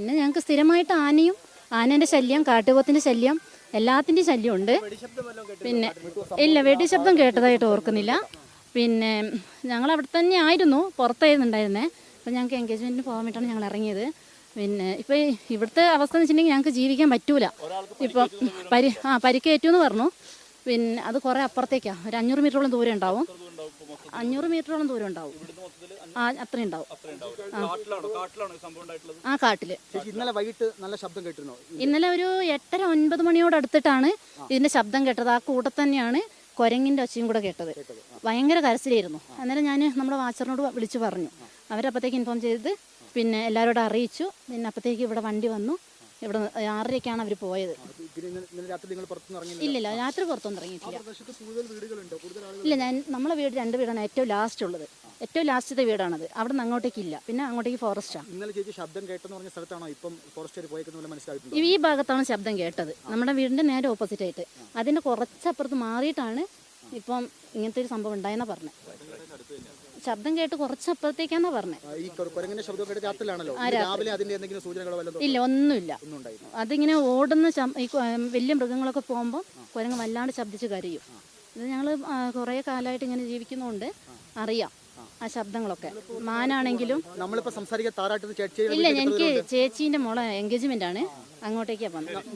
പിന്നെ ഞങ്ങൾക്ക് സ്ഥിരമായിട്ട് ആനയും ആനേന്റെ ശല്യം കാട്ടുപോത്തിന്റെ ശല്യം എല്ലാത്തിന്റെയും ശല്യമുണ്ട്. പിന്നെ ഇല്ല വെടി ശബ്ദം കേട്ടതായിട്ട് ഓർക്കുന്നില്ല. പിന്നെ ഞങ്ങൾ അവിടെ തന്നെ ആയിരുന്നു പുറത്തായിരുന്നുണ്ടായിരുന്നേ അപ്പോൾ ഞങ്ങൾക്ക് എൻഗേജ്മെന്റിന് പോകാൻ വേണ്ടിയിട്ടാണ് ഞങ്ങൾ ഇറങ്ങിയത്. പിന്നെ ഇപ്പൊ ഇവിടുത്തെ അവസ്ഥ എന്ന് വെച്ചിട്ടുണ്ടെങ്കിൽ ഞങ്ങൾക്ക് ജീവിക്കാൻ പറ്റൂല. ഇപ്പം പരി ആ പരിക്കേറ്റു എന്ന് പറഞ്ഞു. പിന്നെ അത് കുറേ അപ്പുറത്തേക്കാണ് ഒരു അഞ്ഞൂറ് മീറ്ററോളം ദൂരം ഉണ്ടാവും. അഞ്ഞൂറ് മീറ്ററോളം ദൂരം ഉണ്ടാവും. ആ അത്രയും ഉണ്ടാവും. ആ. കാട്ടിൽ. ഇന്നലെ വൈകിട്ട് നല്ല ശബ്ദം കേട്ടിരുന്നോ? ഇന്നലെ ഒരു എട്ടര ഒൻപത് മണിയോട് അടുത്തിട്ടാണ് ഇതിന്റെ ശബ്ദം കേട്ടത്. ആ കൂടെ തന്നെയാണ് കൊരങ്ങിന്റെ ഒച്ചയും കൂടെ കേട്ടത്. ഭയങ്കര കരച്ചിലായിരുന്നു. അന്നേരം ഞാൻ നമ്മുടെ വാച്ചറിനോട് വിളിച്ചു പറഞ്ഞു. അവരപ്പോഴത്തേക്ക് ഇൻഫോം ചെയ്ത് പിന്നെ എല്ലാവരോടും അറിയിച്ചു. പിന്നെ അപ്പോഴത്തേക്ക് ഇവിടെ വണ്ടി വന്നു. ഇവിടെ ആറരയ്ക്കാണ് അവർ പോയത്. പിന്നെ ഇന്നലെ രാത്രി നിങ്ങൾ പുറത്തുനിന്ന് ഇറങ്ങിയില്ല ഇല്ലില്ല രാത്രി പുറത്തൊന്നും ഇറങ്ങിയിട്ടില്ല. പ്രദേശത്ത് കൂടുതൽ വീടുകളുണ്ടോ. കൂടുതൽ ആളുകൾ ഇല്ല ഞാൻ നമ്മളെ വീട് രണ്ട് വീടാണ് ഏറ്റവും ലാസ്റ്റ് ഉള്ളത്. ഏറ്റവും ലാസ്റ്റത്തെ വീടാണത്. അവിടെ നിന്ന് അങ്ങോട്ടേക്ക് ഇല്ല. പിന്നെ അങ്ങോട്ടേക്ക് ഫോറസ്റ്റാണ് ഇന്നലെ ചേച്ചി ശബ്ദം കേട്ടെന്ന് പറഞ്ഞ സ്ഥലത്താണോ ഇപ്പം ഫോറസ്റ്റ് പോയേക്കുന്ന പോലെ മനസ്സിലായിട്ടുണ്ടോ? ഈ ഭാഗത്താണ് ശബ്ദം കേട്ടത്. നമ്മുടെ വീടിന്റെ നേരെ ഓപ്പോസിറ്റ് ആയിട്ട്. അതിന്റെ കുറച്ചപ്പുറത്ത് മാറിയിട്ടാണ് ഇപ്പം ഇങ്ങനത്തെ ഒരു സംഭവം ഉണ്ടായെന്നാ പറഞ്ഞത് ശബ്ദം കേട്ട് കുറച്ചപ്പുറത്തേക്കാന്നാ പറഞ്ഞത് ഇല്ല ഒന്നുമില്ല. ഒന്നും അതിങ്ങനെ ഓടുന്ന ഈ വലിയ മൃഗങ്ങളൊക്കെ പോകുമ്പോൾ കുരങ്ങ് വല്ലാണ്ട് ശബ്ദിച്ച് കരയും. ഇത് ഞങ്ങൾ കുറേ കാലമായിട്ട് ഇങ്ങനെ ജീവിക്കുന്നതുകൊണ്ട് അറിയാം ആ. ശബ്ദങ്ങളൊക്കെ. മാനാണെങ്കിലും ഇല്ല എനിക്ക് ചേച്ചീന്റെ മോളെ എൻഗേജ്മെന്റ് ആണ് അങ്ങോട്ടേക്കാണ് വന്നത്